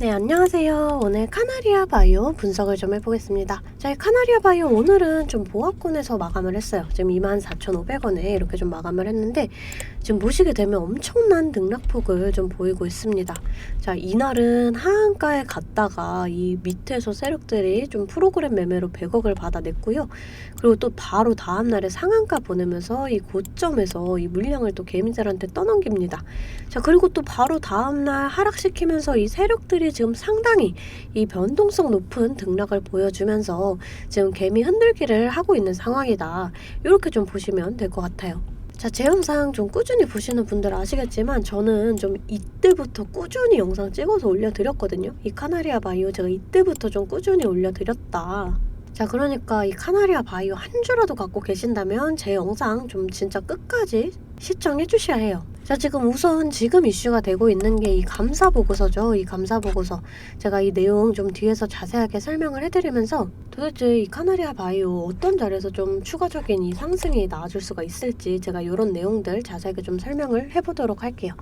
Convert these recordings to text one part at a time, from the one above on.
네, 안녕하세요. 오늘 카나리아 바이오 분석을 좀 해보겠습니다. 저희 카나리아 바이오 오늘은 좀 보합권에서 마감을 했어요. 지금 24,500원에 이렇게 좀 마감을 했는데 지금 보시게 되면 엄청난 등락폭을 좀 보이고 있습니다. 자, 이날은 하한가에 갔다가 이 밑에서 세력들이 좀 프로그램 매매로 100억을 받아냈고요. 그리고 또 바로 다음날에 상한가 보내면서 이 고점에서 이 물량을 또 개미들한테 떠넘깁니다. 자, 그리고 또 바로 다음날 하락시키면서 이 세력들이 지금 상당히 이 변동성 높은 등락을 보여주면서 지금 개미 흔들기를 하고 있는 상황이다. 이렇게 좀 보시면 될 것 같아요. 자, 제 영상 좀 꾸준히 보시는 분들 아시겠지만 저는 좀 이때부터 꾸준히 영상 찍어서 올려드렸거든요. 이 카나리아 바이오 제가 이때부터 좀 꾸준히 올려드렸다. 자, 그러니까 이 카나리아 바이오 한 주라도 갖고 계신다면 제 영상 좀 진짜 끝까지 시청해 주셔야 해요. 자, 지금 우선 지금 이슈가 되고 있는 게 이 감사 보고서죠. 이 감사 보고서. 제가 이 내용 좀 뒤에서 자세하게 설명을 해드리면서 도대체 이 카나리아 바이오 어떤 자리에서 좀 추가적인 이 상승이 나와줄 수가 있을지 제가 이런 내용들 자세하게 좀 설명을 해보도록 할게요.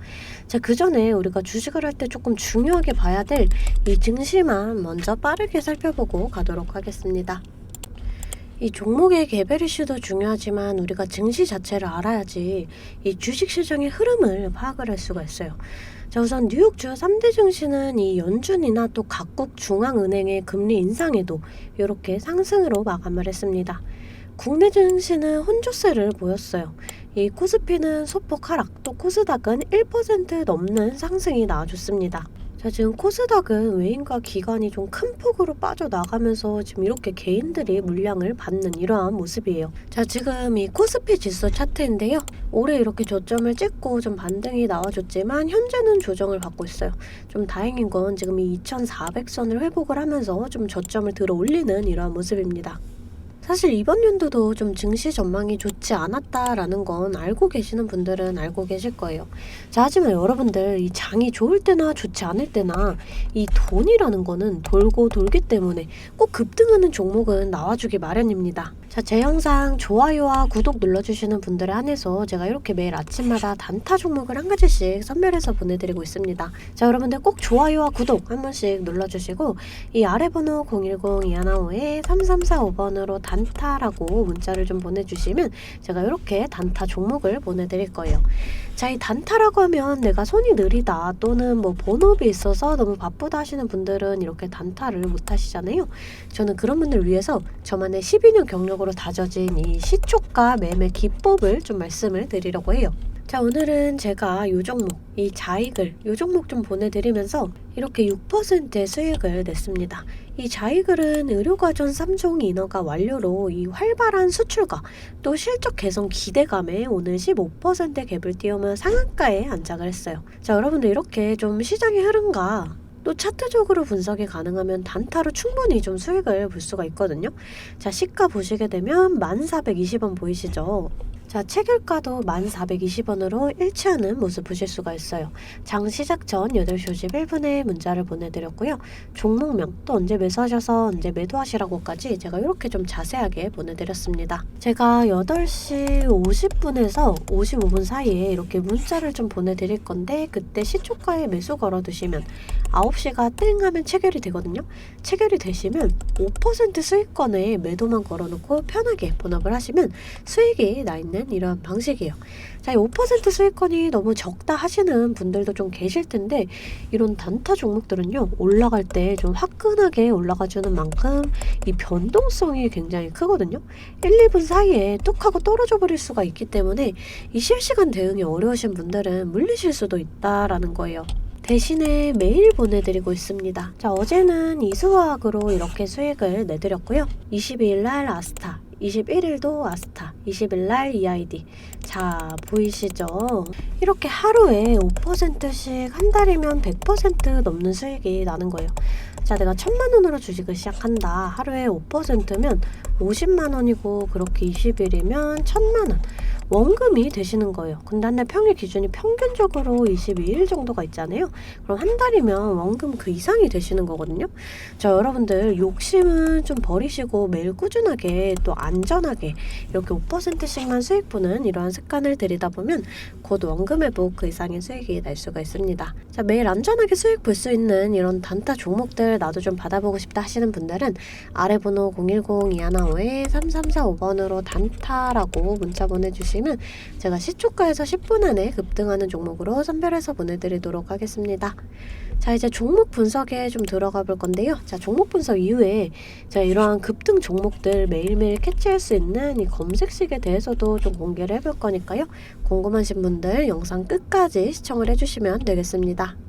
자, 그 전에 우리가 주식을 할 때 조금 중요하게 봐야 될 이 증시만 먼저 빠르게 살펴보고 가도록 하겠습니다. 이 종목의 개별 이슈도 중요하지만 우리가 증시 자체를 알아야지 이 주식 시장의 흐름을 파악을 할 수가 있어요. 자, 우선 뉴욕 주요 3대 증시는 이 연준이나 또 각국 중앙은행의 금리 인상에도 이렇게 상승으로 마감을 했습니다. 국내 증시는 혼조세를 보였어요. 이 코스피는 소폭 하락, 또 코스닥은 1% 넘는 상승이 나와줬습니다. 자, 지금 코스닥은 외인과 기관이 좀 큰 폭으로 빠져나가면서 지금 이렇게 개인들이 물량을 받는 이러한 모습이에요. 자, 지금 이 코스피 지수 차트인데요. 올해 이렇게 저점을 찍고 좀 반등이 나와줬지만 현재는 조정을 받고 있어요. 좀 다행인 건 지금 이 2400선을 회복을 하면서 좀 저점을 들어 올리는 이러한 모습입니다. 사실 이번 연도도 좀 증시 전망이 좋지 않았다라는 건 알고 계시는 분들은 알고 계실 거예요. 자, 하지만 여러분들 이 장이 좋을 때나 좋지 않을 때나 이 돈이라는 거는 돌고 돌기 때문에 꼭 급등하는 종목은 나와주기 마련입니다. 자, 제 영상 좋아요와 구독 눌러주시는 분들에 한해서 제가 이렇게 매일 아침마다 단타 종목을 한 가지씩 선별해서 보내드리고 있습니다. 자, 여러분들 꼭 좋아요와 구독 한 번씩 눌러주시고 이 아래 번호 010-215-3345번으로 단타라고 문자를 좀 보내주시면 제가 이렇게 단타 종목을 보내드릴 거예요. 자, 이 단타라고 하면 내가 손이 느리다 또는 뭐 본업이 있어서 너무 바쁘다 하시는 분들은 이렇게 단타를 못 하시잖아요. 저는 그런 분들 위해서 저만의 12년 경력 으로 다져진 이 시초가 매매 기법을 좀 말씀을 드리려고 해요. 자, 오늘은 제가 요 종목, 이 자익을 요 종목 좀 보내드리면서 이렇게 6%의 수익을 냈습니다. 이 자익을은 의료과정 3종 인허가 완료로 이 활발한 수출과 또 실적 개선 기대감에 오늘 15%의 갭을 띄우며 상한가에 안착을 했어요. 자, 여러분들 이렇게 좀 시장의 흐름과 또 차트적으로 분석이 가능하면 단타로 충분히 좀 수익을 볼 수가 있거든요. 자, 시가 보시게 되면 1420원 보이시죠? 자, 체결가도 1420원으로 일치하는 모습 보실 수가 있어요. 장 시작 전 8시 51분에 문자를 보내드렸고요. 종목명 또 언제 매수하셔서 언제 매도하시라고까지 제가 이렇게 좀 자세하게 보내드렸습니다. 제가 8시 50분에서 55분 사이에 이렇게 문자를 좀 보내드릴 건데 그때 시초가에 매수 걸어두시면 9시가 땡 하면 체결이 되거든요. 체결이 되시면 5% 수익권에 매도만 걸어놓고 편하게 본업을 하시면 수익이 나 있는 이런 방식이에요. 자, 5% 수익권이 너무 적다 하시는 분들도 좀 계실 텐데 이런 단타 종목들은요 올라갈 때 좀 화끈하게 올라가주는 만큼 이 변동성이 굉장히 크거든요. 1, 2분 사이에 뚝 하고 떨어져 버릴 수가 있기 때문에 이 실시간 대응이 어려우신 분들은 물리실 수도 있다라는 거예요. 대신에 매일 보내드리고 있습니다. 자, 어제는 이수화학으로 이렇게 수익을 내드렸고요. 22일 날 아스타, 21일도 아스타, 20일 날 EID. 자, 보이시죠? 이렇게 하루에 5%씩 한 달이면 100% 넘는 수익이 나는 거예요. 자, 내가 천만 원으로 주식을 시작한다. 하루에 5%면 50만 원이고 그렇게 20일이면 천만 원. 원금이 되시는 거예요. 근데 한 달 평일 기준이 평균적으로 22일 정도가 있잖아요. 그럼 한 달이면 원금 그 이상이 되시는 거거든요. 자, 여러분들 욕심은 좀 버리시고 매일 꾸준하게 또 안전하게 이렇게 5%씩만 수익 보는 이러한 습관을 들이다 보면 곧 원금 회복 그 이상의 수익이 날 수가 있습니다. 자, 매일 안전하게 수익 볼 수 있는 이런 단타 종목들 나도 좀 받아보고 싶다 하시는 분들은 아래 번호 010-215-3345번으로 단타라고 문자 보내주시면 제가 시초가에서 10분 안에 급등하는 종목으로 선별해서 보내드리도록 하겠습니다. 자, 이제 종목 분석에 좀 들어가 볼 건데요. 자, 종목 분석 이후에 자, 이러한 급등 종목들 매일매일 캐치할 수 있는 이 검색식에 대해서도 좀 공개를 해볼 거니까요. 궁금하신 분들 영상 끝까지 시청을 해주시면 되겠습니다.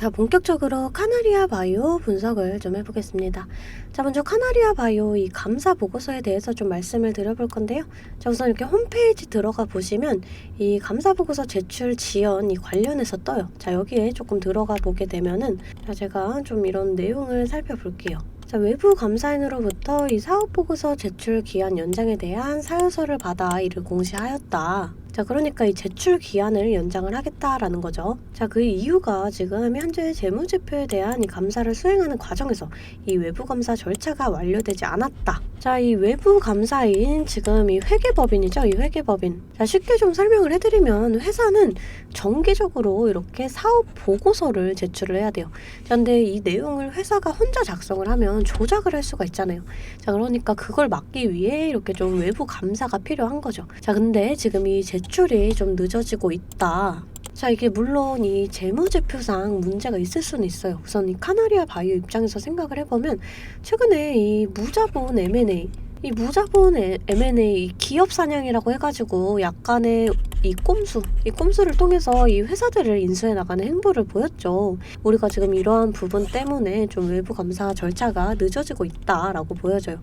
자, 본격적으로 카나리아 바이오 분석을 좀 해보겠습니다. 자, 먼저 카나리아 바이오 이 감사 보고서에 대해서 좀 말씀을 드려볼 건데요. 자, 우선 이렇게 홈페이지 들어가 보시면 이 감사 보고서 제출 지연 이 관련해서 떠요. 자, 여기에 조금 들어가 보게 되면은 자, 제가 좀 이런 내용을 살펴볼게요. 자, 외부 감사인으로부터 이 사업 보고서 제출 기한 연장에 대한 사유서를 받아 이를 공시하였다. 자, 그러니까 이 제출 기한을 연장을 하겠다라는 거죠. 자, 그 이유가 지금 현재 재무제표에 대한 이 감사를 수행하는 과정에서 이 외부 감사 절차가 완료되지 않았다. 자, 이 외부 감사인 지금 이 회계법인이죠. 이 회계법인. 자, 쉽게 좀 설명을 해드리면 회사는 정기적으로 이렇게 사업 보고서를 제출을 해야 돼요. 자, 근데 이 내용을 회사가 혼자 작성을 하면 조작을 할 수가 있잖아요. 자, 그러니까 그걸 막기 위해 이렇게 좀 외부 감사가 필요한 거죠. 자, 근데 지금 이 제 출이 좀 늦어지고 있다. 자, 이게 물론 이 재무제표상 문제가 있을 수는 있어요. 우선 이 카나리아 바이오 입장에서 생각을 해보면 최근에 이 무자본 M&A 이 무자본 M&A 기업 사냥이라고 해가지고 약간의 이 꼼수, 이 꼼수를 통해서 이 회사들을 인수해 나가는 행보를 보였죠. 우리가 지금 이러한 부분 때문에 좀 외부 감사 절차가 늦어지고 있다라고 보여져요.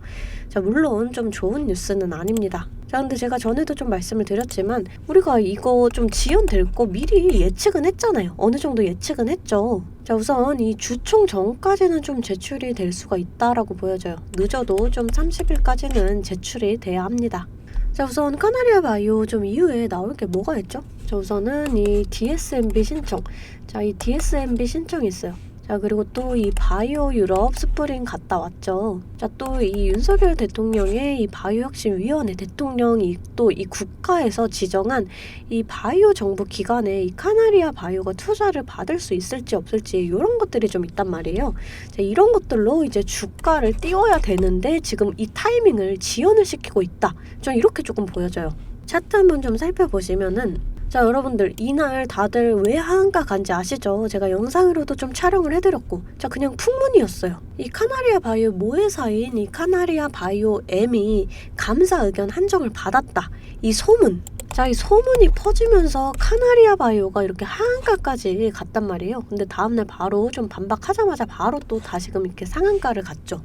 자, 물론 좀 좋은 뉴스는 아닙니다. 자, 근데 제가 전에도 좀 말씀을 드렸지만 우리가 이거 좀 지연될 거 미리 예측은 했잖아요. 어느 정도 예측은 했죠. 자, 우선 이 주총 전까지는 좀 제출이 될 수가 있다라고 보여져요. 늦어도 좀 30일까지는 제출이 돼야 합니다. 자, 우선 카나리아 바이오 좀 이후에 나올 게 뭐가 있죠? 자, 우선은 이 DSMB 신청. 자, 이 DSMB 신청이 있어요. 자, 그리고 또 이 바이오 유럽 스프링 갔다 왔죠. 자, 또 이 윤석열 대통령의 이 바이오 혁신 위원회 대통령이 또 이 국가에서 지정한 이 바이오 정부 기관에 이 카나리아 바이오가 투자를 받을 수 있을지 없을지 이런 것들이 좀 있단 말이에요. 자, 이런 것들로 이제 주가를 띄워야 되는데 지금 이 타이밍을 지연을 시키고 있다. 좀 이렇게 조금 보여져요. 차트 한번 좀 살펴보시면은 자 여러분들 이날 다들 왜 하한가 간지 아시죠? 제가 영상으로도 좀 촬영을 해드렸고 자 그냥 풍문이었어요. 이 카나리아 바이오 모회사인 이 카나리아 바이오 M이 감사 의견 한정을 받았다. 이 소문 자, 이 소문이 퍼지면서 카나리아 바이오가 이렇게 하한가까지 갔단 말이에요. 근데 다음날 바로 좀 반박하자마자 바로 또 다시금 이렇게 상한가를 갔죠.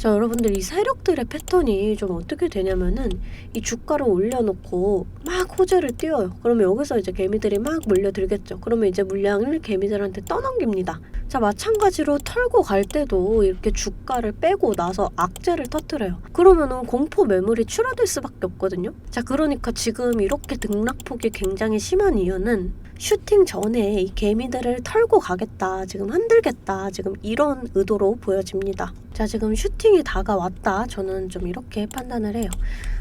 자, 여러분들 이 세력들의 패턴이 좀 어떻게 되냐면은 이 주가를 올려놓고 막 호재를 띄워요. 그러면 여기서 이제 개미들이 막 몰려들겠죠. 그러면 이제 물량을 개미들한테 떠넘깁니다. 자, 마찬가지로 털고 갈 때도 이렇게 주가를 빼고 나서 악재를 터트려요. 그러면은 공포 매물이 추라될 수밖에 없거든요. 자, 그러니까 지금 이렇게 등락폭이 굉장히 심한 이유는 슈팅 전에 이 개미들을 털고 가겠다, 지금 흔들겠다, 지금 이런 의도로 보여집니다. 자, 지금 슈팅이 다가왔다. 저는 좀 이렇게 판단을 해요.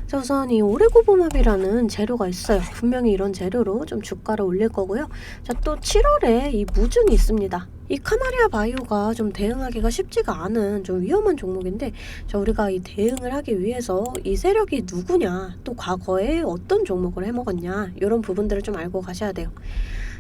자, 우선 이 오레고보맙이라는 재료가 있어요. 분명히 이런 재료로 좀 주가를 올릴 거고요. 자, 또 7월에 이 무증이 있습니다. 이 카나리아 바이오가 좀 대응하기가 쉽지가 않은 좀 위험한 종목인데 자 우리가 이 대응을 하기 위해서 이 세력이 누구냐 또 과거에 어떤 종목을 해먹었냐 이런 부분들을 좀 알고 가셔야 돼요.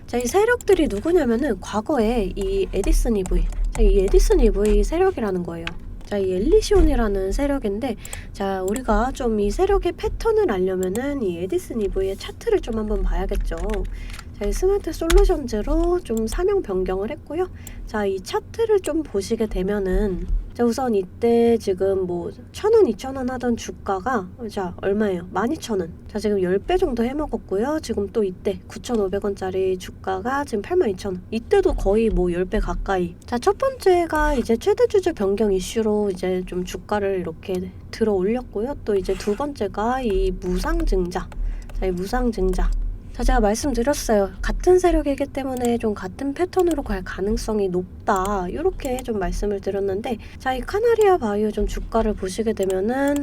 자 이 세력들이 누구냐면은 과거에 이 에디슨 EV 자, 이 에디슨 EV 세력이라는 거예요. 자, 이 엘리시온이라는 세력인데, 자, 우리가 좀 이 세력의 패턴을 알려면은 이 에디슨 EV의 차트를 좀 한번 봐야겠죠. 자, 이 스마트 솔루션즈로 좀 사명 변경을 했고요. 자, 이 차트를 좀 보시게 되면은 자, 우선 이때 지금 뭐, 천 원, 이천 원 하던 주가가, 자, 얼마예요? 만 이천 원. 자, 지금 열 배 정도 해 먹었고요. 지금 또 이때 구천오백 원짜리 주가가 지금 팔만 이천 원. 이때도 거의 뭐 열 배 가까이. 자, 첫 번째가 이제 최대 주주 변경 이슈로 이제 좀 주가를 이렇게 들어 올렸고요. 또 이제 두 번째가 이 무상증자. 자, 이 무상증자. 자, 제가 말씀드렸어요. 같은 세력이기 때문에 좀 같은 패턴으로 갈 가능성이 높다. 이렇게 좀 말씀을 드렸는데, 자, 이 카나리아 바이오 좀 주가를 보시게 되면은,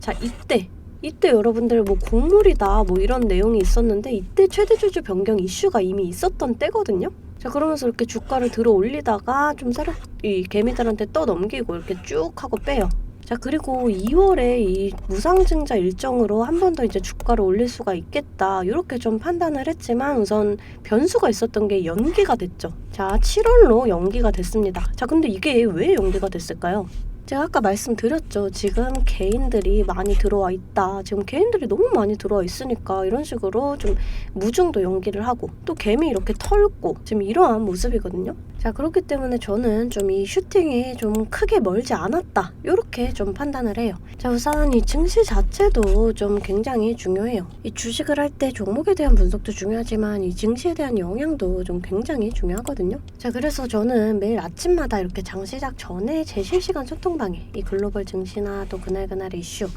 자, 이때, 이때 여러분들 뭐 곡물이다 뭐 이런 내용이 있었는데 이때 최대 주주 변경 이슈가 이미 있었던 때거든요. 자 그러면서 이렇게 주가를 들어 올리다가 좀 세력 이 개미들한테 떠 넘기고 이렇게 쭉 하고 빼요. 자 그리고 2월에 이 무상증자 일정으로 한 번 더 이제 주가를 올릴 수가 있겠다 이렇게 좀 판단을 했지만 우선 변수가 있었던 게 연기가 됐죠. 자 7월로 연기가 됐습니다. 자 근데 이게 왜 연기가 됐을까요? 제가 아까 말씀드렸죠. 지금 개인들이 많이 들어와 있다. 지금 개인들이 너무 많이 들어와 있으니까 이런 식으로 좀 무중도 연기를 하고 또 개미 이렇게 털고 지금 이러한 모습이거든요. 자 그렇기 때문에 저는 좀 이 슈팅이 좀 크게 멀지 않았다. 이렇게 좀 판단을 해요. 자 우선 이 증시 자체도 좀 굉장히 중요해요. 이 주식을 할 때 종목에 대한 분석도 중요하지만 이 증시에 대한 영향도 좀 굉장히 중요하거든요. 자 그래서 저는 매일 아침마다 이렇게 장 시작 전에 제 실시간 소통 방에 이 글로벌 증시나 또 그날그날의 이슈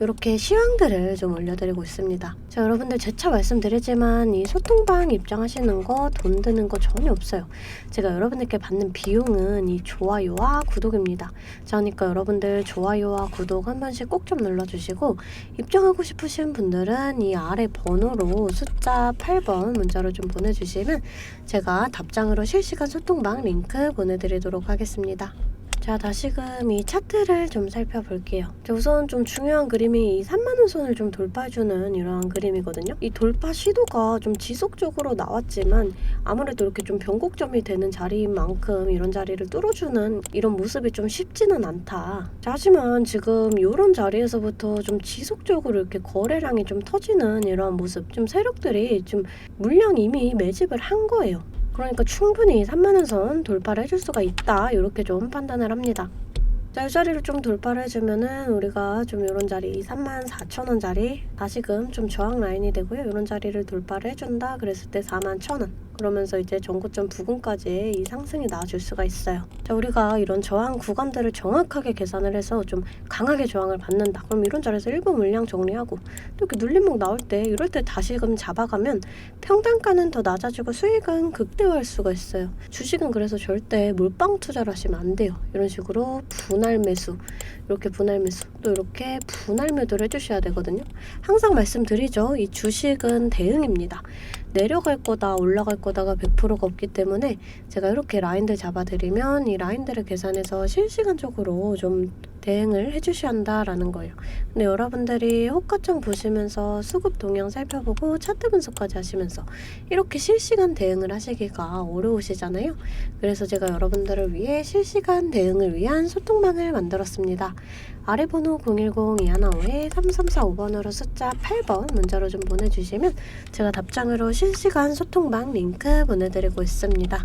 이렇게 시황들을 좀 올려드리고 있습니다. 자 여러분들 재차 말씀드리지만 이 소통방 입장하시는 거 돈 드는 거 전혀 없어요. 제가 여러분들께 받는 비용은 이 좋아요와 구독입니다. 자, 그러니까 여러분들 좋아요와 구독 한 번씩 꼭 좀 눌러주시고 입장하고 싶으신 분들은 이 아래 번호로 숫자 8번 문자로 좀 보내주시면 제가 답장으로 실시간 소통방 링크 보내드리도록 하겠습니다. 자, 다시금 이 차트를 좀 살펴볼게요. 자, 우선 좀 중요한 그림이 이 3만원 선을 좀 돌파해주는 이러한 그림이거든요. 이 돌파 시도가 좀 지속적으로 나왔지만 아무래도 이렇게 좀 변곡점이 되는 자리인 만큼 이런 자리를 뚫어주는 이런 모습이 좀 쉽지는 않다. 자, 하지만 지금 이런 자리에서부터 좀 지속적으로 이렇게 거래량이 좀 터지는 이러한 모습, 좀 세력들이 좀 물량 이미 매집을 한 거예요. 그러니까 충분히 3만원 선 돌파를 해줄 수가 있다. 이렇게 좀 판단을 합니다. 자, 이 자리를 좀 돌파를 해주면은 우리가 좀 이런 자리 3만 4천 원짜리 다시금 좀 저항 라인이 되고요. 이런 자리를 돌파를 해준다. 그랬을 때 4만 천 원. 그러면서 이제 전고점 부근까지 이 상승이 나와줄 수가 있어요. 자, 우리가 이런 저항 구간들을 정확하게 계산을 해서 좀 강하게 저항을 받는다. 그럼 이런 자리에서 일부 물량 정리하고 또 이렇게 눌림목 나올 때 이럴 때 다시금 잡아가면 평단가는 더 낮아지고 수익은 극대화할 수가 있어요. 주식은 그래서 절대 몰빵 투자를 하시면 안 돼요. 이런 식으로 분할 매수, 이렇게 분할 매수, 또 이렇게 분할 매도를 해주셔야 되거든요. 항상 말씀드리죠. 이 주식은 대응입니다. 내려갈 거다 올라갈 거다가 100%가 없기 때문에 제가 이렇게 라인들 잡아드리면 이 라인들을 계산해서 실시간적으로 좀 대응을 해주셔야 한다라는 거예요. 근데 여러분들이 호가점 보시면서 수급 동향 살펴보고 차트 분석까지 하시면서 이렇게 실시간 대응을 하시기가 어려우시잖아요. 그래서 제가 여러분들을 위해 실시간 대응을 위한 소통방을 만들었습니다. 아래 번호 010-215-3345번으로 숫자 8번 문자로 좀 보내주시면 제가 답장으로 실시간 소통방 링크 보내드리고 있습니다.